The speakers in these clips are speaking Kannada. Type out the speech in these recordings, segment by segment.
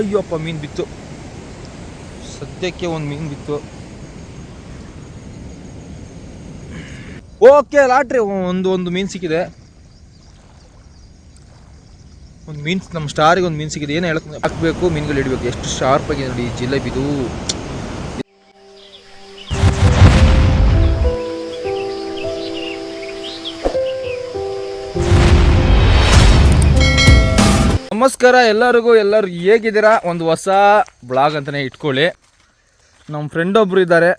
ಅಯ್ಯಪ್ಪ ಮೀನು ಬಿತ್ತು. ಸದ್ಯಕ್ಕೆ ಒಂದು ಮೀನು ಬಿತ್ತು. ಓಕೆ ಲಾಟ್ರಿ, ಒಂದು ಒಂದು ಮೀನು ಸಿಕ್ಕಿದೆ. ಒಂದು ಮೀನ್ಸ್ ನಮ್ಮ ಸ್ಟಾರಿಗೆ ಒಂದು ಮೀನು ಸಿಕ್ಕಿದೆ. ಏನು ಹೇಳಕ್ ಹಾಕಬೇಕು, ಮೀನುಗಳು ಇಡಬೇಕು. ಎಷ್ಟು ಶಾರ್ಪ್ ಆಗಿದೆ ನೋಡಿ ಜಿಲೇಬಿದು ನಮಸ್ಕಾರ ಎಲ್ಲರಿಗೂ, ಎಲ್ಲರೂ ಹೇಗಿದ್ದೀರಾ? ಒಂದು ಹೊಸ ಬ್ಲಾಗ್ ಅಂತಲೇ ಇಟ್ಕೊಳ್ಳಿ. ನಮ್ಮ ಫ್ರೆಂಡ್ ಒಬ್ಬರು ಇದ್ದಾರೆ.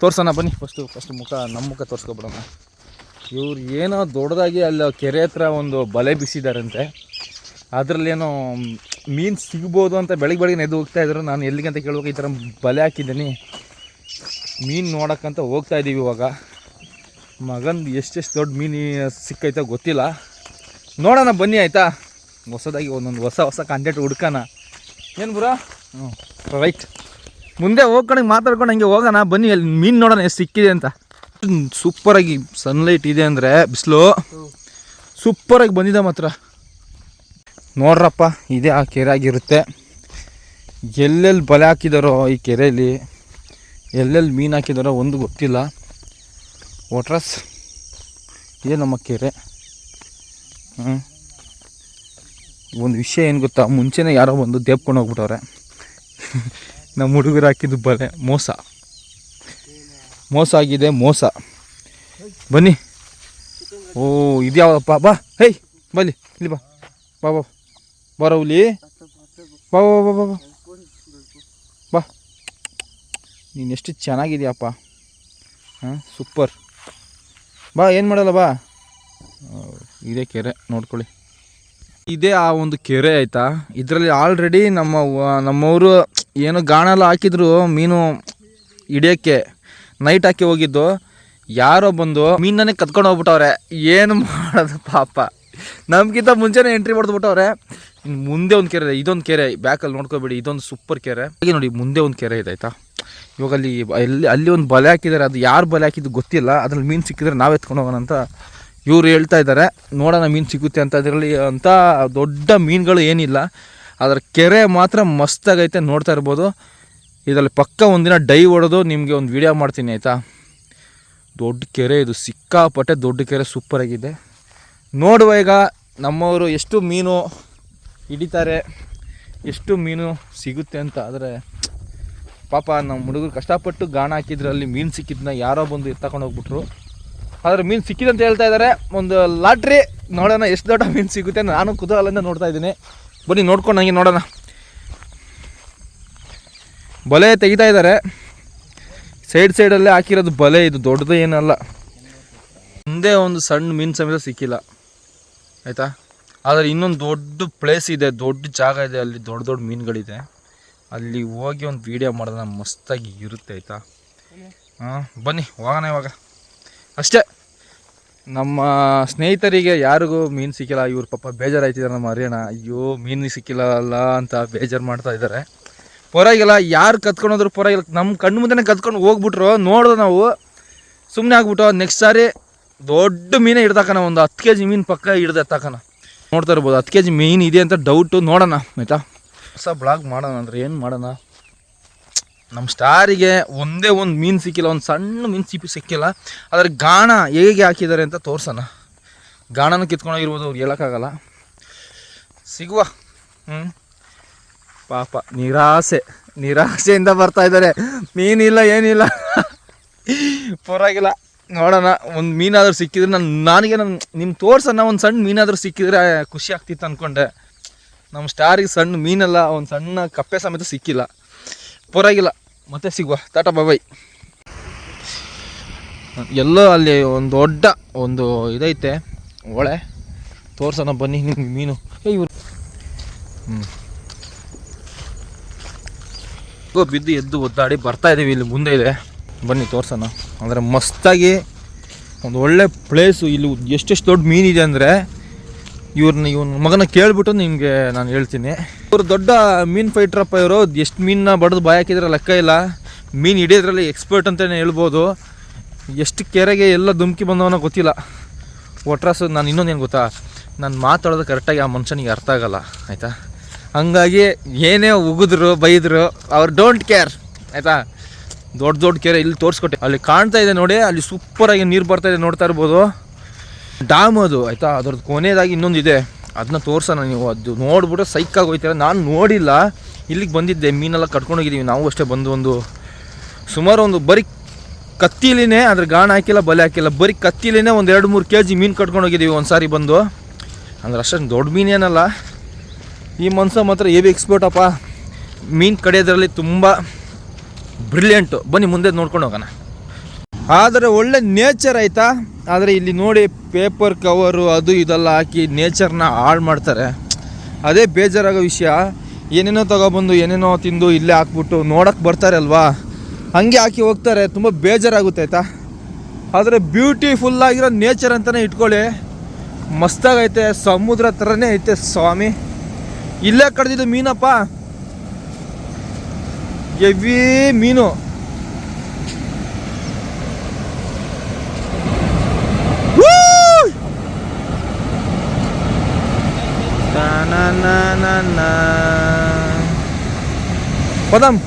ತೋರ್ಸೋಣ, ಬನ್ನಿ. ಫಸ್ಟು ಫಸ್ಟ್ ಮುಖ ನಮ್ಮ ಮುಖ ತೋರಿಸ್ಕೊಬಿಡೋಣ. ಇವ್ರು ಏನೋ ದೊಡ್ಡದಾಗಿ ಅಲ್ಲಿ ಕೆರೆ ಹತ್ರ ಒಂದು ಬಲೆ ಬಿಸಿದಾರಂತೆ. ಅದರಲ್ಲಿ ಏನೋ ಮೀನು ಸಿಗ್ಬೋದು ಅಂತ ಬೆಳಗ್ಗೆ ಬೆಳಗ್ಗೆ ಎದ್ದು ಹೋಗ್ತಾ ಇದ್ರು. ನಾನು ಎಲ್ಲಿಗೆ ಅಂತ ಕೇಳುವಾಗ ಈ ಥರ ಬಲೆ ಹಾಕಿದ್ದೀನಿ. ಮೀನು ನೋಡೋಕ್ಕಂತ ಹೋಗ್ತಾ ಇದ್ದೀವಿ ಇವಾಗ. ಮಗನ್ ಎಷ್ಟೆಷ್ಟು ದೊಡ್ಡ ಮೀನು ಸಿಕ್ಕೈತೋ ಗೊತ್ತಿಲ್ಲ. ನೋಡೋಣ, ಬನ್ನಿ, ಆಯಿತಾ? ಹೊಸದಾಗಿ ಒಂದೊಂದು ಹೊಸ ಹೊಸ ಕಾಂಟ್ಯಾಕ್ಟ್ ಹುಡ್ಕೋಣ. ಏನು ಬುರ? ಹ್ಞೂ ರೈಟ್ ಮುಂದೆ ಹೋಗ್ಕೊಂಡು ಮಾತಾಡ್ಕೊಂಡು ಹಂಗೆ ಹೋಗೋಣ. ಬನ್ನಿ ಅಲ್ಲಿ ಮೀನು ನೋಡೋಣ ಎಷ್ಟು ಸಿಕ್ಕಿದೆ ಅಂತ. ಸೂಪರಾಗಿ ಸನ್ಲೈಟ್ ಇದೆ ಅಂದರೆ ಬಿಸಿಲು. ಸೂಪರಾಗಿ ಬಂದಿದೆ ಮಾತ್ರ. ನೋಡ್ರಪ್ಪ ಇದೇ ಆ ಕೆರೆ ಆಗಿರುತ್ತೆ ಎಲ್ಲೆಲ್ಲಿ ಬಲೆ ಹಾಕಿದಾರೋ ಈ ಕೆರೆಯಲ್ಲಿ ಎಲ್ಲೆಲ್ಲಿ ಮೀನು ಹಾಕಿದಾರೋ ಒಂದು ಗೊತ್ತಿಲ್ಲ. ಒಟ್ರಸ್ ಇದೇ ನಮ್ಮ ಕೆರೆ. ಹ್ಞೂ ಒಂದು ವಿಷಯ ಏನು ಗೊತ್ತಾ? ಮುಂಚೆನೇ ಯಾರೋ ಬಂದು ದೇಪ್ಕೊಂಡು ಹೋಗ್ಬಿಟ್ಟವ್ರೆ. ನಮ್ಮ ಹುಡುಗರು ಹಾಕಿದ್ದು ಬಲೆ, ಮೋಸ. ಮೋಸ ಆಗಿದೆ, ಮೋಸ. ಬನ್ನಿ. ಓ ಇದ್ಯಾವಪ್ಪ ಬಾ, ಹೇ ಬಲ್ಲಿ ಇಲ್ಲಿ ಬಾ. ಬಾ ಬಾ ಬರೋ ಬಾ ಬಾ ಬಾ ಬಾ ಬಾ. ಬಾ. ನೀನು ಎಷ್ಟು ಚೆನ್ನಾಗಿದೆಯಪ್ಪ. ಹಾಂ, ಸೂಪರ್. ಬಾ, ಏನು ಮಾಡಲ್ಲ, ಬಾ. ಇದೇ ಕೆರೆ, ನೋಡ್ಕೊಳ್ಳಿ. ಇದೇ ಆ ಒಂದು ಕೆರೆ ಆಯ್ತಾ? ಇದರಲ್ಲಿ ಆಲ್ರೆಡಿ ನಮ್ಮ ನಮ್ಮವರು ಏನೋ ಗಾಣೆಲ್ಲ ಹಾಕಿದ್ರು, ಮೀನು ಹಿಡಿಯೋಕ್ಕೆ. ನೈಟ್ ಹಾಕಿ ಹೋಗಿದ್ದು. ಯಾರೋ ಬಂದು ಮೀನನ್ನೇ ಕತ್ಕೊಂಡು ಹೋಗ್ಬಿಟ್ಟವ್ರೆ. ಏನು ಮಾಡೋದು ಪಾಪ. ನಮ್ಗಿಂತ ಮುಂಚೆನೇ ಎಂಟ್ರಿ ಹೊಡೆದ್ಬಿಟ್ಟವ್ರೆ ಇನ್ನು ಮುಂದೆ ಒಂದು ಕೆರೆ ಇದೆ. ಇದೊಂದು ಕೆರೆ. ಬ್ಯಾಕಲ್ಲಿ ನೋಡ್ಕೋಬೇಡಿ. ಇದೊಂದು ಸೂಪರ್ ಕೆರೆ. ಹಾಗೆ ನೋಡಿ, ಮುಂದೆ ಒಂದು ಕೆರೆ ಇದೆ ಆಯಿತಾ? ಇವಾಗ ಅಲ್ಲಿ ಅಲ್ಲಿ ಅಲ್ಲಿ ಒಂದು ಬಲೆ ಹಾಕಿದ್ದಾರೆ. ಅದು ಯಾರು ಬಲೆ ಹಾಕಿದ್ದು ಗೊತ್ತಿಲ್ಲ. ಅದ್ರಲ್ಲಿ ಮೀನು ಸಿಕ್ಕಿದ್ರೆ ನಾವು ಎತ್ಕೊಂಡು ಹೋಗೋಣ ಅಂತ ಇವ್ರು ಹೇಳ್ತಾ ಇದ್ದಾರೆ ನೋಡೋಣ ಮೀನು ಸಿಗುತ್ತೆ ಅಂತ ಅದರಲ್ಲಿ ಅಂತ ದೊಡ್ಡ ಮೀನುಗಳು ಏನಿಲ್ಲ. ಅದರ ಕೆರೆ ಮಾತ್ರ ಮಸ್ತಾಗೈತೆ ನೋಡ್ತಾ ಇರ್ಬೋದು. ಇದರಲ್ಲಿ ಪಕ್ಕ ಒಂದಿನ ಡೈ ಹೊಡೆದು ನಿಮಗೆ ಒಂದು ವಿಡಿಯೋ ಮಾಡ್ತೀನಿ ಆಯಿತಾ? ದೊಡ್ಡ ಕೆರೆ ಇದು, ಸಿಕ್ಕಾಪಟ್ಟೆ ದೊಡ್ಡ ಕೆರೆ ಸೂಪರಾಗಿದೆ ನೋಡುವ ಈಗ ನಮ್ಮವರು ಎಷ್ಟು ಮೀನು ಹಿಡಿತಾರೆ, ಎಷ್ಟು ಮೀನು ಸಿಗುತ್ತೆ ಅಂತ. ಆದರೆ ಪಾಪ ನಮ್ಮ ಹುಡುಗರು ಕಷ್ಟಪಟ್ಟು ಗಾಣ ಹಾಕಿದ್ರಲ್ಲಿ ಮೀನು ಸಿಕ್ಕಿದ್ನ ಯಾರೋ ಬಂದು ಎತ್ತಕೊಂಡು ಹೋಗ್ಬಿಟ್ರು. ಆದರೆ ಮೀನು ಸಿಕ್ಕಿದೆ ಅಂತ ಹೇಳ್ತಾ ಇದ್ದಾರೆ ಒಂದು ಲಾಟ್ರಿ ನೋಡೋಣ ಎಷ್ಟು ದೊಡ್ಡ ಮೀನು ಸಿಗುತ್ತೆ ನಾನು ಕುತೂಹಲದಿಂದ ನೋಡ್ತಾ ಇದ್ದೀನಿ. ಬನ್ನಿ ನೋಡ್ಕೊಂಡು ಹಂಗೆ ನೋಡೋಣ. ಬಲೆ ತೆಗಿತಾ ಇದ್ದಾರೆ ಸೈಡ್ ಸೈಡಲ್ಲೇ ಹಾಕಿರೋದು ಬಲೆ, ಇದು ದೊಡ್ಡದು ಏನಲ್ಲ. ಮುಂದೆ ಒಂದು ಸಣ್ಣ ಮೀನು ಸಮೇತ ಸಿಕ್ಕಿಲ್ಲ. ಆಯಿತಾ? ಆದರೆ ಇನ್ನೊಂದು ದೊಡ್ಡ ಪ್ಲೇಸ್ ಇದೆ, ದೊಡ್ಡ ಜಾಗ ಇದೆ, ಅಲ್ಲಿ ದೊಡ್ಡ ದೊಡ್ಡ ಮೀನುಗಳಿದೆ. ಅಲ್ಲಿ ಹೋಗಿ ಒಂದು ವೀಡಿಯೋ ಮಾಡೋಣ ಮಸ್ತಾಗಿ ಇರುತ್ತೆ, ಆಯಿತಾ? ಹಾಂ, ಬನ್ನಿ, ಹೋಗೋಣ ಇವಾಗ. ಅಷ್ಟೇ. ನಮ್ಮ ಸ್ನೇಹಿತರಿಗೆ ಯಾರಿಗೂ ಮೀನು ಸಿಕ್ಕಿಲ್ಲ, ಇವ್ರ ಪಾಪ ಬೇಜಾರಾಯ್ತಿದ್ದಾರೆ ನಮ್ಮ ಹರಿಯಣ ಅಯ್ಯೋ ಮೀನು ಸಿಕ್ಕಿಲ್ಲ ಅಲ್ಲ ಅಂತ ಬೇಜಾರು ಮಾಡ್ತಾ ಇದ್ದಾರೆ ಪರವಾಗಿಲ್ಲ, ಯಾರು ಕತ್ಕೊಂಡೋದ್ರು ಪರವಾಗಿಲ್ಲ. ನಮ್ಮ ಕಣ್ಣು ಮುಂದೆನೇ ಕತ್ಕೊಂಡು ಹೋಗ್ಬಿಟ್ರು ನೋಡಿದ್ರೆ ನಾವು. ಸುಮ್ಮನೆ ಆಗ್ಬಿಟ್ಟು ನೆಕ್ಸ್ಟ್ ಸಾರಿ ದೊಡ್ಡ ಮೀನೇ ಹಿಡ್ದಾಕನ ಒಂದು ಹತ್ತು ಕೆ ಜಿ ಮೀನು ಪಕ್ಕ ಹಿಡ್ದು ತಕನ ನೋಡ್ತಾ ಇರ್ಬೋದು, ಹತ್ತು ಕೆ ಜಿ ಮೀನು ಇದೆ ಅಂತ ಡೌಟು ನೋಡೋಣ, ಆಯಿತಾ? ಹೊಸ ಬ್ಲಾಗ್ ಮಾಡೋಣ ಅಂದ್ರೆ ಏನು ಮಾಡೋಣ? ನಮ್ಮ ಸ್ಟಾರಿಗೆ ಒಂದೇ ಒಂದು ಮೀನು ಸಿಕ್ಕಿಲ್ಲ, ಒಂದು ಸಣ್ಣ ಮೀನು ಸಿಪ್ಪಿ ಸಿಕ್ಕಿಲ್ಲ. ಆದರೆ ಗಾಣ ಹೇಗೆ ಹಾಕಿದ್ದಾರೆ ಅಂತ ತೋರ್ಸೋಣ. ಗಾಣನ ಕಿತ್ಕೊಂಡೋಗಿರ್ಬೋದು, ಅವ್ರು ಹೇಳೋಕ್ಕಾಗಲ್ಲ. ಸಿಗುವ. ಹ್ಞೂ ಪಾಪ, ನಿರಾಸೆ. ನಿರಾಸೆಯಿಂದ ಬರ್ತಾ ಇದ್ದಾರೆ. ಮೀನಿಲ್ಲ ಏನಿಲ್ಲ. ಪರವಾಗಿಲ್ಲ. ನೋಡೋಣ, ಒಂದು ಮೀನಾದರೂ ಸಿಕ್ಕಿದ್ರೆ ನಾನು ನನಗೆ ನನ್ನ ನಿಮ್ಮ ತೋರ್ಸೋಣ ಒಂದು ಸಣ್ಣ ಮೀನಾದರೂ ಸಿಕ್ಕಿದ್ರೆ ಖುಷಿ ಆಗ್ತಿತ್ತು ಅಂದ್ಕೊಂಡೆ ನಮ್ಮ ಸ್ಟಾರಿಗೆ ಸಣ್ಣ ಮೀನಲ್ಲ, ಒಂದು ಸಣ್ಣ ಕಪ್ಪೆ ಸಮೇತ ಸಿಕ್ಕಿಲ್ಲ. ಪರವಾಗಿಲ್ಲ. ಮತ್ತೆ ಸಿಗುವ. ಟಾಟಾ ಬಾಬಾಯ್ ಎಲ್ಲೋ ಅಲ್ಲಿ ಒಂದು ದೊಡ್ಡ ಒಂದು ಇದೈತೆ. ಒಳೆ. ತೋರ್ಸೋಣ ಬನ್ನಿ ನಿಮ್ಗೆ ಮೀನು. ಇವ್ರು. ಹ್ಞೂ ಬಿದ್ದು ಎದ್ದು ಒದ್ದಾಡಿ ಬರ್ತಾ ಇದ್ದೀವಿ ಇಲ್ಲಿ ಮುಂದೆ ಇದೆ. ಬನ್ನಿ, ತೋರ್ಸೋಣ. ಅಂದರೆ ಮಸ್ತಾಗಿ ಒಂದು ಒಳ್ಳೆ ಪ್ಲೇಸು ಇಲ್ಲಿ ಎಷ್ಟೆಷ್ಟು ದೊಡ್ಡ ಮೀನಿದೆ ಅಂದರೆ ಇವ್ರನ್ನ ಇವ್ನ ಮಗನ ಕೇಳ್ಬಿಟ್ಟು ನಿಮಗೆ ನಾನು ಹೇಳ್ತೀನಿ. ಇವರು ದೊಡ್ಡ ಮೀನು ಫೈಟ್ರಪ್ಪ ಇವರು. ಎಷ್ಟು ಮೀನನ್ನ ಬಡದು ಬಾಯಿ ಹಾಕಿದ್ರೆ ಲೆಕ್ಕ ಇಲ್ಲ. ಮೀನು ಹಿಡಿಯೋದ್ರಲ್ಲಿ ಎಕ್ಸ್ಪರ್ಟ್ ಅಂತಲೇ ಹೇಳ್ಬೋದು. ಎಷ್ಟು ಕೆರೆಗೆ ಎಲ್ಲ ಧುಮುಕಿ ಬಂದವನ ಗೊತ್ತಿಲ್ಲ. ಒಟ್ರಾಸು ನಾನು ಇನ್ನೊಂದೇನು ಗೊತ್ತಾ? ನಾನು ಮಾತಾಡೋದು ಕರೆಕ್ಟಾಗಿ ಆ ಮನುಷ್ಯನಿಗೆ ಅರ್ಥ ಆಗಲ್ಲ. ಆಯಿತಾ? ಹಂಗಾಗಿ ಏನೇ ಉಗಿದ್ರು, ಬೈದರು, ಅವ್ರು ಡೋಂಟ್ ಕೇರ್ ಆಯಿತಾ? ದೊಡ್ಡ ದೊಡ್ಡ ಕೆರೆ ಇಲ್ಲಿ ತೋರಿಸ್ಕೊಟ್ಟೆ. ಅಲ್ಲಿ ಕಾಣ್ತಾ ಇದೆ ನೋಡಿ, ಅಲ್ಲಿ ಸೂಪರಾಗಿ ನೀರು ಬರ್ತಾ ಇದೆ ನೋಡ್ತಾ ಇರ್ಬೋದು. ಡ್ಯಾಮ್ ಅದು, ಆಯಿತಾ? ಅದ್ರದ್ದು ಕೊನೆಯದಾಗಿ ಇನ್ನೊಂದು ಇದೆ ಅದನ್ನ ತೋರ್ಸೋಣ ನೀವು. ಅದು ನೋಡ್ಬಿಟ್ಟು ಸೈಕಾಗಿ ಹೋಯ್ತೀರ? ನಾನು ನೋಡಿಲ್ಲ. ಇಲ್ಲಿಗೆ ಬಂದಿದ್ದೆ. ಮೀನೆಲ್ಲ ಕಟ್ಕೊಂಡೋಗಿದ್ದೀವಿ ನಾವು ಅಷ್ಟೇ ಬಂದು ಒಂದು ಸುಮಾರು ಒಂದು ಬರೀ ಕತ್ತಿಲಿನೇ ಅದ್ರ ಗಾಣ ಹಾಕಿಲ್ಲ, ಬಲೆ ಹಾಕಿಲ್ಲ. ಬರೀ ಕತ್ತಿಲಿನೇ ಒಂದು ಎರಡು ಮೂರು ಕೆ ಜಿ ಮೀನು ಕಟ್ಕೊಂಡು ಹೋಗಿದ್ದೀವಿ ಒಂದು ಸಾರಿ ಬಂದು. ಅಂದ್ರೆ ಅಷ್ಟೊಂದು ದೊಡ್ಡ ಮೀನೇನಲ್ಲ ಈ ಮನ್ಸ ಮಾತ್ರ ಎ ಬಿ ಅಪ್ಪ. ಮೀನು ಕಡಿಯೋದ್ರಲ್ಲಿ ತುಂಬ ಬ್ರಿಲಿಯಂಟು ಬನ್ನಿ ಮುಂದೆ ನೋಡ್ಕೊಂಡು ಹೋಗೋಣ. ಆದರೆ ಒಳ್ಳೆ ನೇಚರ್ ಆಯಿತಾ? ಆದರೆ ಇಲ್ಲಿ ನೋಡಿ ಪೇಪರ್ ಕವರು ಅದು ಇದೆಲ್ಲ ಹಾಕಿ ನೇಚರ್ನ ಹಾಳು ಮಾಡ್ತಾರೆ. ಅದೇ ಬೇಜಾರಾಗೋ ವಿಷಯ. ಏನೇನೋ ತಗೊಬಂದು, ಏನೇನೋ ತಿಂದು ಇಲ್ಲೇ ಹಾಕ್ಬಿಟ್ಟು ನೋಡೋಕ್ಕೆ ಬರ್ತಾರೆ ಅಲ್ವಾ? ಹಂಗೆ ಹಾಕಿ ಹೋಗ್ತಾರೆ. ತುಂಬ ಬೇಜಾರಾಗುತ್ತೆ ಆಯಿತಾ? ಆದರೆ ಬ್ಯೂಟಿಫುಲ್ ಆಗಿರೋ ನೇಚರ್ ಅಂತಲೇ ಇಟ್ಕೊಳ್ಳಿ. ಮಸ್ತಾಗೈತೆ, ಸಮುದ್ರ ಥರನೇ ಐತೆ ಸ್ವಾಮಿ. ಇಲ್ಲೇ ಕಡ್ದಿದ್ದು ಮೀನಪ್ಪ. ಎವಿ ಮೀನು. Ta-na-na-na-na. ಪದಮ್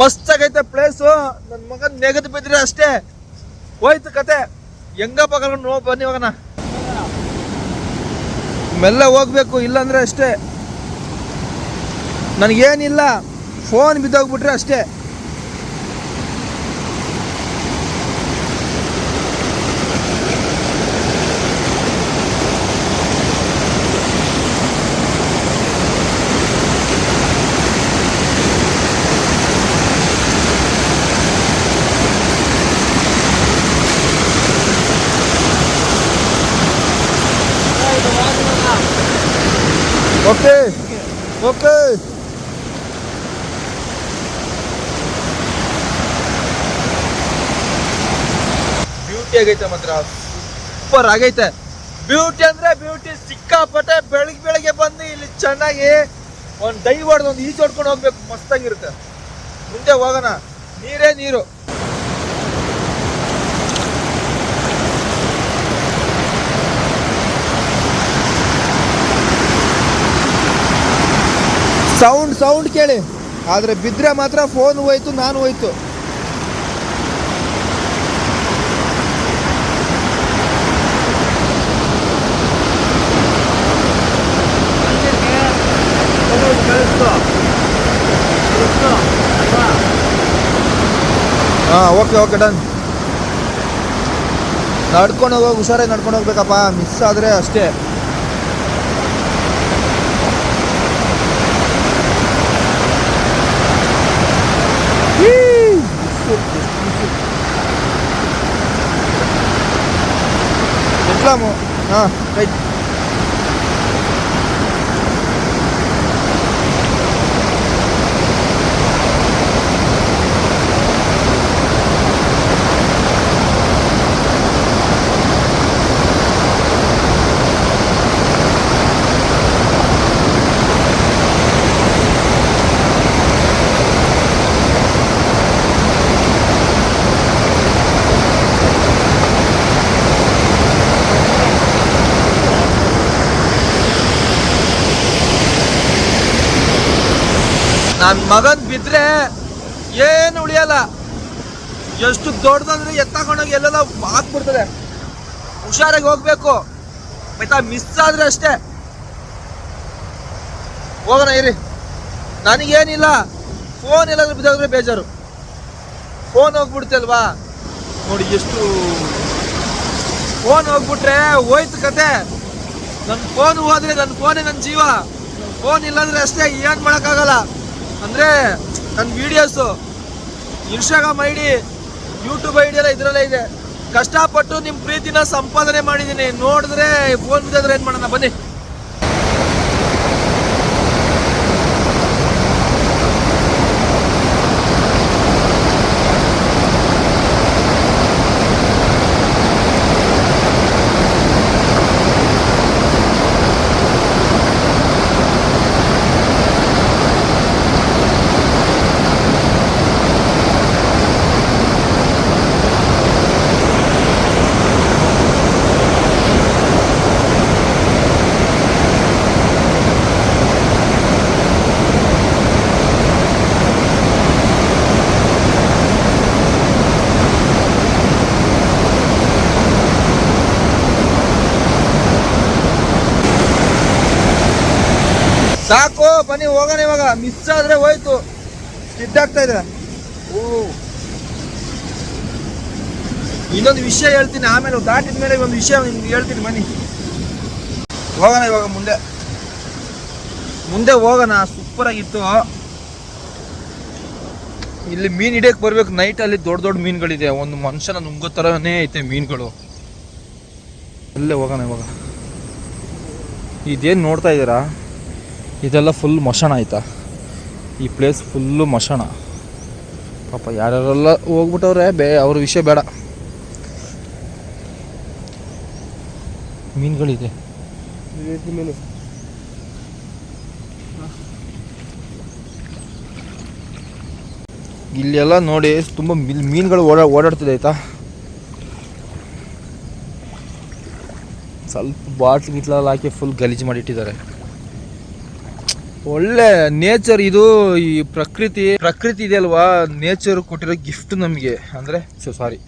ಮಸ್ತ್ ಆಗೈತೆ ಪ್ಲೇಸು ನನ್ನ ಮಗನ ನೆಗದು ಬಿದ್ರೆ ಅಷ್ಟೇ. ಹೋಯ್ತು ಕತೆ. ಹೆಂಗಪ್ಪ ಕರ್ಕೊಂಡು ನೋ, ಬನ್ನಿ ಹೋಗೋಣ. ಮೆಲ್ಲ ಹೋಗ್ಬೇಕು, ಇಲ್ಲಾಂದ್ರೆ ಅಷ್ಟೇ. ನನಗೇನಿಲ್ಲ ಫೋನ್ ಬಿದ್ದೋಗ್ಬಿಟ್ರೆ ಅಷ್ಟೇ. ಓಕೆ. ಓಕೆ. ಬ್ಯೂಟಿ ಆಗೈತೆ ಮಾತ್ರ. ಸೂಪರ್ ಆಗೈತೆ. ಬ್ಯೂಟಿ ಅಂದ್ರೆ ಬ್ಯೂಟಿ ಸಿಕ್ಕಾಪಟ್ಟೆ ಬೆಳಿಗ್ಗೆ ಬೆಳಿಗ್ಗೆ ಬಂದು ಇಲ್ಲಿ ಚೆನ್ನಾಗಿ ಒಂದು ಹೊಡೆದು ಒಂದು ಈಜು ಹೊಡ್ಕೊಂಡು ಹೋಗ್ಬೇಕು. ಮಸ್ತಾಗಿರುತ್ತೆ. ಮುಂದೆ ಹೋಗೋಣ. ನೀರೇ ನೀರು. ಸೌಂಡ್ ಸೌಂಡ್ ಕೇಳಿ. ಆದರೆ ಬಿದ್ದರೆ ಮಾತ್ರ ಫೋನ್ ಹೋಯ್ತು, ನಾನು ಹೋಯ್ತು. ಹಾಂ ಓಕೆ ಓಕೆ ಡನ್ ನಡ್ಕೊಂಡು ಹೋಗೋ, ಹುಷಾರಾಗಿ ನಡ್ಕೊಂಡು ಹೋಗ್ಬೇಕಪ್ಪ ಮಿಸ್ ಆದರೆ ಅಷ್ಟೇ. ఎట్లాము రైట్ ನನ್ನ ಮಗನ್ ಬಿದ್ರೆ ಏನು ಉಳಿಯಲ್ಲ. ಎಷ್ಟು ದೊಡ್ಡದಂದ್ರೆ ಎತ್ತಾಕೊಂಡೋಗಿ ಎಲ್ಲೆಲ್ಲ ಹಾಕ್ಬಿಡ್ತದೆ ಹುಷಾರಾಗಿ ಹೋಗ್ಬೇಕು. ಆಯ್ತಾ? ಮಿಸ್ ಆದ್ರೆ ಅಷ್ಟೇ. ಹೋಗೋಣ, ಇರಿ. ನನಗೇನಿಲ್ಲ. ಫೋನ್ ಎಲ್ಲಾದ್ರೂ ಬಿದ್ದಾದ್ರೆ ಬೇಜಾರು. ಫೋನ್ ಹೋಗ್ಬಿಡ್ತಲ್ವಾ ನೋಡಿ, ಎಷ್ಟು ಫೋನ್ ಹೋಗ್ಬಿಟ್ರೆ ಹೋಯ್ತು ಕತೆ. ನನ್ನ ಫೋನ್ ಹೋದ್ರೆ ನನ್ನ ಫೋನೇ ನನ್ನ ಜೀವ. ಫೋನ್ ಇಲ್ಲಾಂದ್ರೆ ಅಷ್ಟೇ, ಏನು ಮಾಡೋಕ್ಕಾಗಲ್ಲ. ಅಂದರೆ ನನ್ನ videos Instagram I D YouTube I D ಎಲ್ಲ ಇದರಲ್ಲೇ ಇದೆ. ಕಷ್ಟಪಟ್ಟು ನಿಮ್ಮ ಪ್ರೀತಿನ ಸಂಪಾದನೆ ಮಾಡಿದ್ದೀನಿ ನೋಡಿದ್ರೆ ಫೋನ್ ಬಿದ್ದಾದ್ರೆ ಏನು ಮಾಡೋಣ? ಬನ್ನಿ. ಸಾಕು, ಬನ್ನಿ, ಹೋಗೋಣ ಇವಾಗ. ಮಿಸ್ ಆದ್ರೆ ಹೋಯ್ತು. ಸ್ಕಿಡ್ಡಾಗ್ತಾ ಇದೆ ಓ. ಇನ್ನೊಂದು ವಿಷಯ ಹೇಳ್ತೀನಿ, ಆಮೇಲೆ ದಾಟಿದ ಮೇಲೆ ಒಂದು ವಿಷಯ ನಿಮ್ಗೆ ಹೇಳ್ತೀನಿ, ಬನ್ನಿ. ಹೋಗೋಣ ಇವಾಗ ಮುಂದೆ. ಮುಂದೆ ಹೋಗೋಣ ಸೂಪರ್ ಆಗಿತ್ತು. ಇಲ್ಲಿ ಮೀನ್ ಹಿಡಿಯಕ್ ಬರ್ಬೇಕು. ನೈಟ್ ಅಲ್ಲಿ ದೊಡ್ಡ ದೊಡ್ಡ ಮೀನುಗಳಿದೆ. ಒಂದು ಮನುಷ್ಯನ ನುಂಗೋ ಥರನೇ ಐತೆ ಮೀನುಗಳು. ಅಲ್ಲೇ ಹೋಗೋಣ ಇವಾಗ. ಇದೇನು ನೋಡ್ತಾ ಇದ್ದೀರಾ? ಇದೆಲ್ಲ ಫುಲ್ ಮಶಾಣ ಆಯ್ತಾ? ಈ ಪ್ಲೇಸ್ ಫುಲ್ಲು ಮಶಾಣ. ಪಾಪ ಯಾರ್ಯಾರೆಲ್ಲ ಹೋಗ್ಬಿಟ್ಟವ್ರೆ, ಬೇ, ಅವ್ರ ವಿಷಯ ಬೇಡ. ಮೀನುಗಳಿದೆ. ಮೀನು ಇಲ್ಲೆಲ್ಲ ನೋಡಿ, ತುಂಬ ಮೀನ್- ಮೀನುಗಳು ಓಡಾ, ಓಡಾಡ್ತಿದೆ ಆಯ್ತಾ? ಸ್ವಲ್ಪ ಬಾಟ್ಲ್ ಗಿಟ್ಲೆಲ್ಲ ಹಾಕಿ ಫುಲ್ ಗಲೀಜು ಮಾಡಿಟ್ಟಿದ್ದಾರೆ. ಒಳ್ಳೆ ನೇಚರ್ ಇದು ಈ ಪ್ರಕೃತಿ ಪ್ರಕೃತಿ ಇದೆಯಲ್ವಾ ನೇಚರ್ ಕೊಟ್ಟಿರೋ ಗಿಫ್ಟ್ ನಮಗೆ. ಅಂದರೆ ಸಾರಿ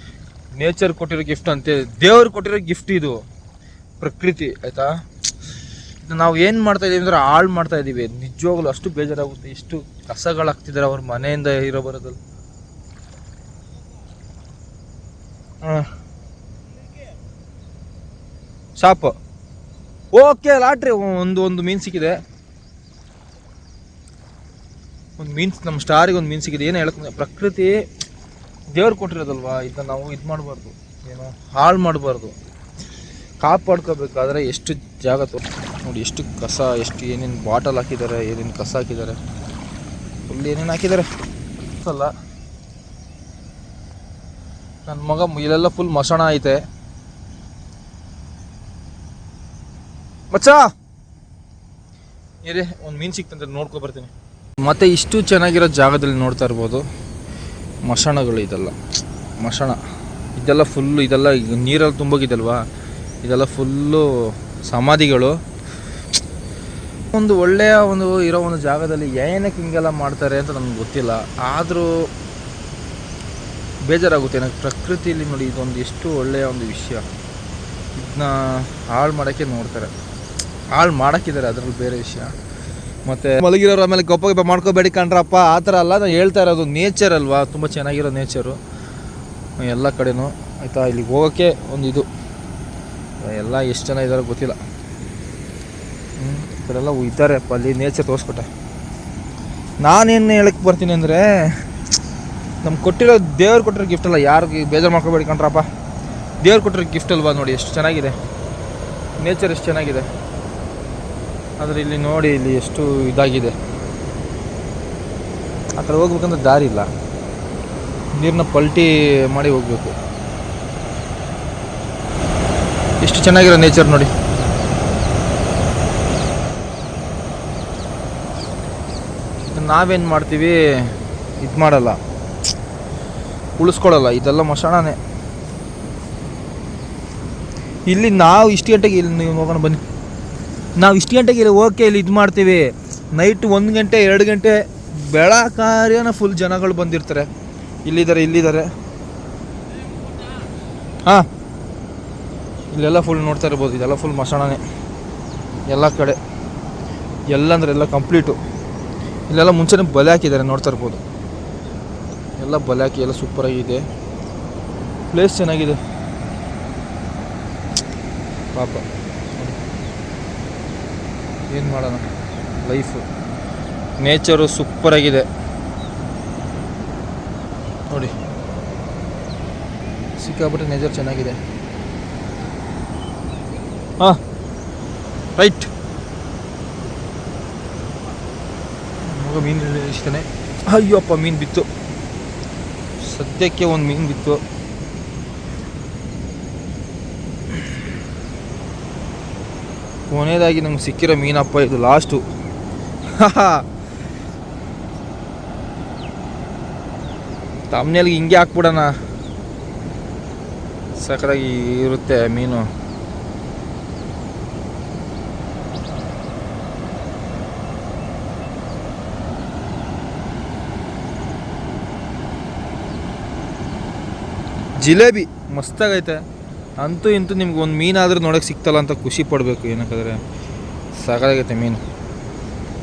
ನೇಚರ್ ಕೊಟ್ಟಿರೋ ಗಿಫ್ಟ್ ಅಂತೆ. ದೇವ್ರು ಕೊಟ್ಟಿರೋ ಗಿಫ್ಟ್ ಇದು. ಪ್ರಕೃತಿ, ಆಯಿತಾ? ನಾವು ಏನು ಮಾಡ್ತಾ ಇದೀವಿ ಅಂದ್ರೆ ಹಾಳು ಮಾಡ್ತಾ ಇದೀವಿ. ನಿಜವಾಗ್ಲೂ ಅಷ್ಟು ಬೇಜಾರಾಗುತ್ತೆ. ಇಷ್ಟು ಕಸಗಳಾಗ್ತಿದ್ದಾರೆ ಅವ್ರ ಮನೆಯಿಂದ ಇರೋ ಬರೋದಲ್ಲಿ ಹಾಂ. ಶಾಪ್. ಓಕೆ ಲಾಟ್ರಿ ಒಂದು ಒಂದು ಮೀನು ಸಿಕ್ಕಿದೆ. ಒಂದು ಮೀನ್ಸ್ ನಮ್ಮ ಸ್ಟಾರಿಗೆ ಒಂದು ಮೀನ್ಸ್ ಸಿಗಿದೆ ಏನು ಹೇಳಕ್ಕೆ ಪ್ರಕೃತಿ ದೇವ್ರು ಕೊಟ್ಟಿರೋದಲ್ವಾ? ಇದನ್ನ ನಾವು ಇದು ಮಾಡಬಾರ್ದು. ಏನು ಹಾಳು ಮಾಡಬಾರ್ದು. ಕಾಪಾಡ್ಕೋಬೇಕಾದ್ರೆ ಎಷ್ಟು ಜಾಗ ನೋಡಿ, ಎಷ್ಟು ಕಸ, ಎಷ್ಟು ಏನೇನು ಬಾಟಲ್ ಹಾಕಿದ್ದಾರೆ ಏನೇನು ಕಸ ಹಾಕಿದ್ದಾರೆ ಫುಲ್ ಏನೇನು ಹಾಕಿದ್ದಾರೆ ಅಲ್ಲ. ನನ್ನ ಮಗ ಇಲ್ಲೆಲ್ಲ ಫುಲ್ ಮಸಣ ಐತೆ. ಮಚ್ಚ! ಇರೇ ಒಂದು ಮೀನು ಸಿಕ್ತಂತ, ನೋಡ್ಕೊ ಬರ್ತೀನಿ. ಮತ್ತೆ ಇಷ್ಟು ಚೆನ್ನಾಗಿರೋ ಜಾಗದಲ್ಲಿ ನೋಡ್ತಾ ಇರ್ಬೋದು. ಮಶಣಗಳು ಇದೆಲ್ಲ. ಮಶಣ ಇದೆಲ್ಲ ಫುಲ್ಲು ಇದೆಲ್ಲ ನೀರಲ್ಲಿ ತುಂಬೋಗಿದಲ್ವಾ? ಇದೆಲ್ಲ ಫುಲ್ಲು ಸಮಾಧಿಗಳು. ಒಂದು ಒಳ್ಳೆಯ ಒಂದು ಇರೋ ಒಂದು ಜಾಗದಲ್ಲಿ ಏನಕ್ಕೆ ಹಿಂಗೆಲ್ಲ ಮಾಡ್ತಾರೆ ಅಂತ ನನಗೆ ಗೊತ್ತಿಲ್ಲ. ಆದರೂ ಬೇಜಾರಾಗುತ್ತೆ. ನನಗೆ ಪ್ರಕೃತಿಯಲ್ಲಿ ನೋಡಿ ಇದೊಂದು ಎಷ್ಟು ಒಳ್ಳೆಯ ಒಂದು ವಿಷಯ. ಇದನ್ನ ಹಾಳು ಮಾಡೋಕ್ಕೆ ನೋಡ್ತಾರೆ. ಹಾಳು ಮಾಡೋಕ್ಕಿದ್ದಾರೆ ಅದರಲ್ಲಿ ಬೇರೆ ವಿಷಯ. ಮತ್ತು ಮಲಗಿರೋರು ಆಮೇಲೆ ಗಪ್ಪ ಗಪ್ಪ ಮಾಡ್ಕೋಬೇಡಿ ಕಣ್ರಪ್ಪ, ಆ ಥರ ಅಲ್ಲ, ನಾನು ಹೇಳ್ತಾ ಇರೋದು ನೇಚರ್ ಅಲ್ವಾ? ತುಂಬ ಚೆನ್ನಾಗಿರೋ ನೇಚರು ಎಲ್ಲ ಕಡೆನೂ ಆಯಿತಾ, ಇಲ್ಲಿಗೆ ಹೋಗೋಕ್ಕೆ ಒಂದು ಇದು. ಎಲ್ಲ ಎಷ್ಟು ಜನ ಇದ್ದಾರೋ ಗೊತ್ತಿಲ್ಲ. ಹ್ಞೂ ಈ ಕಡೆ ಎಲ್ಲ ಇದ್ದಾರೆ ಅಲ್ಲಿ ನೇಚರ್ ತೋರಿಸ್ಕೊಟ್ಟೆ ನಾನೇನು ಹೇಳಕ್ಕೆ ಬರ್ತೀನಿ ಅಂದರೆ ನಮ್ಗೆ ಕೊಟ್ಟಿರೋ ದೇವ್ರು ಕೊಟ್ಟಿರೋ ಗಿಫ್ಟ್ ಅಲ್ಲ, ಯಾರಿಗೆ ಬೇಜಾರು ಮಾಡ್ಕೋಬೇಡಿ ಕಣ್ರಪ್ಪ. ದೇವ್ರು ಕೊಟ್ಟಿರೋ ಗಿಫ್ಟ್ ಅಲ್ವಾ ನೋಡಿ, ಎಷ್ಟು ಚೆನ್ನಾಗಿದೆ. ನೇಚರ್ ಎಷ್ಟು ಚೆನ್ನಾಗಿದೆ. ಆದರೆ ಇಲ್ಲಿ ನೋಡಿ ಇಲ್ಲಿ ಎಷ್ಟು ಇದಾಗಿದೆ. ಆ ಕಡೆ ಹೋಗ್ಬೇಕಂದ್ರೆ ದಾರಿ ಇಲ್ಲ. ನೀರನ್ನ ಪಲ್ಟಿ ಮಾಡಿ ಹೋಗ್ಬೇಕು. ಎಷ್ಟು ಚೆನ್ನಾಗಿರೋ ನೇಚರ್ ನೋಡಿ. ನಾವೇನು ಮಾಡ್ತೀವಿ? ಇದು ಮಾಡಲ್ಲ. ಉಳಿಸ್ಕೊಳ್ಳಲ್ಲ. ಇದೆಲ್ಲ ಮಶಾಣನೇ. ಇಲ್ಲಿ ನಾವು ಇಷ್ಟು ಗಂಟೆಗೆ ಇಲ್ಲಿ ನೀವು ಹೋಗೋಣ ಬನ್ನಿ. ನಾವು ಇಷ್ಟು ಗಂಟೆಗೆ ಇಲ್ಲಿ ಓಕೆ ಇಲ್ಲಿ ಇದು ಮಾಡ್ತೀವಿ. ನೈಟ್ ಒಂದು ಗಂಟೆ, ಎರಡು ಗಂಟೆ ಬೆಳಕಾರ್ಯನ ಫುಲ್ ಜನಗಳು ಬಂದಿರ್ತಾರೆ. ಇಲ್ಲಿದ್ದಾರೆ ಇಲ್ಲಿದ್ದಾರೆ ಹಾಂ. ಇಲ್ಲೆಲ್ಲ ಫುಲ್ ನೋಡ್ತಾ ಇರ್ಬೋದು. ಇದೆಲ್ಲ ಫುಲ್ ಮಸಾಣನೇ. ಎಲ್ಲ ಕಡೆ. ಎಲ್ಲ ಅಂದರೆ ಎಲ್ಲ ಕಂಪ್ಲೀಟು ಇಲ್ಲೆಲ್ಲ ಮುಂಚೆನೇ ಬಲೆ ಹಾಕಿದ್ದಾರೆ, ನೋಡ್ತಾ ಇರ್ಬೋದು. ಎಲ್ಲ ಬಲೆ ಹಾಕಿ ಎಲ್ಲ ಸೂಪರಾಗಿದೆ. ಪ್ಲೇಸ್ ಚೆನ್ನಾಗಿದೆ. ಪಾಪ. ಏನು ಮಾಡೋಣ? ಲೈಫು ನೇಚರು ಸೂಪರಾಗಿದೆ ನೋಡಿ. ಸಿಕ್ಕಾಪಟ್ಟೆ ನೇಚರ್ ಚೆನ್ನಾಗಿದೆ. ಹಾಂ. ರೈಟ್ ಮಗ ಮೀನು ಇಷ್ಟನೇ. ಅಯ್ಯೋಪ್ಪ, ಮೀನು ಬಿತ್ತು. ಸದ್ಯಕ್ಕೆ ಒಂದು ಮೀನು ಬಿತ್ತು. ಕೊನೆಯದಾಗಿ ನಮ್ಗೆ ಸಿಕ್ಕಿರೋ ಮೀನಪ್ಪ ಇದು ಲಾಸ್ಟು ತಮ್ಮನೇಲಿಗೆ ಹಿಂಗೆ ಹಾಕ್ಬಿಡೋಣ. ಸಕ್ಕದಾಗಿ ಇರುತ್ತೆ ಮೀನು. ಜಿಲೇಬಿ ಮಸ್ತಾಗೈತೆ. ಅಂತೂ ಇಂತೂ ನಿಮ್ಗೆ ಒಂದು ಮೀನಾದರೂ ನೋಡೋಕೆ ಸಿಕ್ತಲ್ಲ ಅಂತ ಖುಷಿ ಪಡಬೇಕು ಏನಕ್ಕಾದ್ರೆ. ಸಾಕಾಗೈತೆ ಮೀನು.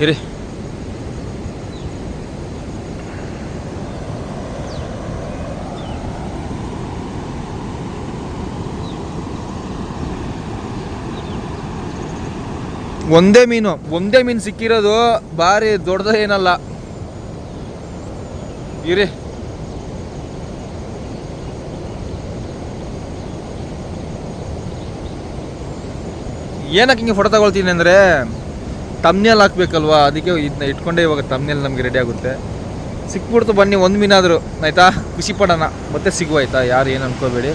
ಇರಿ. ಒಂದೇ ಮೀನು ಒಂದೇ ಮೀನು ಸಿಕ್ಕಿರೋದು ಭಾರಿ ದೊಡ್ಡದೇನಲ್ಲ. ಇರಿ. ಏನಕ್ಕೆ ಹಿಂಗೆ ಫೋಟೋ ತಗೊಳ್ತೀನಿ ಅಂದರೆ ತಮ್ನೇಲಿ ಹಾಕ್ಬೇಕಲ್ವಾ? ಅದಕ್ಕೆ ಇದನ್ನ ಇಟ್ಕೊಂಡೇ ಇವಾಗ ತಮ್ನೇಲಿ ನಮಗೆ ರೆಡಿ ಆಗುತ್ತೆ. ಸಿಕ್ಬಿಡ್ತು ಬನ್ನಿ, ಒಂದು ಮೀನಾದರೂ. ಆಯಿತಾ? ಖುಷಿ ಪಡೋಣ. ಮತ್ತೆ ಸಿಗುವ, ಆಯಿತಾ? ಯಾರು ಏನು ಅನ್ಕೋಬೇಡಿ.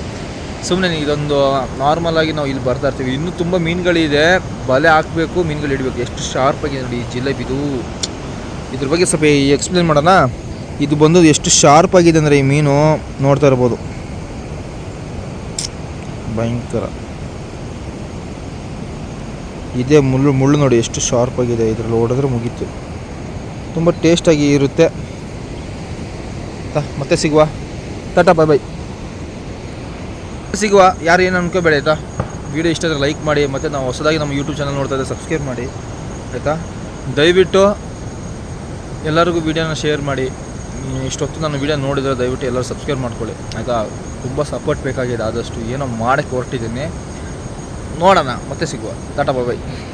ಸುಮ್ಮನೆ ಇದೊಂದು ನಾರ್ಮಲ್ ಆಗಿ ನಾವು ಇಲ್ಲಿ ಬರ್ತಾ ಇರ್ತೀವಿ. ಇನ್ನೂ ತುಂಬ ಮೀನುಗಳಿದೆ. ಬಲೆ ಹಾಕಬೇಕು, ಮೀನುಗಳು ಇಡಬೇಕು ಎಷ್ಟು ಶಾರ್ಪಾಗಿದೆ ನೋಡಿ, ಈ ಜಿಲೇಬಿದು ಇದ್ರ ಬಗ್ಗೆ ಸ್ವಲ್ಪ ಎಕ್ಸ್ಪ್ಲೇನ್ ಮಾಡೋಣ. ಇದು ಬಂದು ಎಷ್ಟು ಶಾರ್ಪ್ ಆಗಿದೆ ಅಂದರೆ ಈ ಮೀನು ನೋಡ್ತಾ ಇರ್ಬೋದು. ಭಯಂಕರ. ಇದೇ ಮುಳ್ಳು ಮುಳ್ಳು ನೋಡಿ ಎಷ್ಟು ಶಾರ್ಪ್ ಆಗಿದೆ ಇದರಲ್ಲಿ ಹೊಡೆದ್ರೆ ಮುಗೀತು. ತುಂಬ ಟೇಸ್ಟಾಗಿ ಇರುತ್ತೆ. ಮತ್ತೆ ಸಿಗುವ. ಟಾಟಾ ಬಾಯ್ ಬಾಯ್ ಸಿಗುವ. ಯಾರು ಏನು ಅನ್ಕೋಬೇಡ, ಆಯಿತಾ? ವಿಡಿಯೋ ಇಷ್ಟ ಆದರೆ ಲೈಕ್ ಮಾಡಿ, ಮತ್ತು ನಾವು ಹೊಸದಾಗಿ ನಮ್ಮ ಯೂಟ್ಯೂಬ್ ಚಾನಲ್ ನೋಡ್ತಾ ಇದ್ದರೆ ಸಬ್ಸ್ಕ್ರೈಬ್ ಮಾಡಿ, ಆಯಿತಾ? ದಯವಿಟ್ಟು ಎಲ್ಲರಿಗೂ ವಿಡಿಯೋನ ಶೇರ್ ಮಾಡಿ. ಇಷ್ಟೊತ್ತು ನಾನು ವೀಡಿಯೋ ನೋಡಿದರೆ ದಯವಿಟ್ಟು ಎಲ್ಲರೂ ಸಬ್ಸ್ಕ್ರೈಬ್ ಮಾಡ್ಕೊಳ್ಳಿ, ಆಯಿತಾ? ತುಂಬ ಸಪೋರ್ಟ್ ಬೇಕಾಗಿದೆ, ಆದಷ್ಟು ಏನೋ ಮಾಡೋಕ್ಕೆ ಹೊರಟಿದ್ದೀನಿ. ನೋಡೋಣ ಮತ್ತೆ ಸಿಗುವ. ಟಾಟಾ ಬಾಯ್ ಬಾಯ್.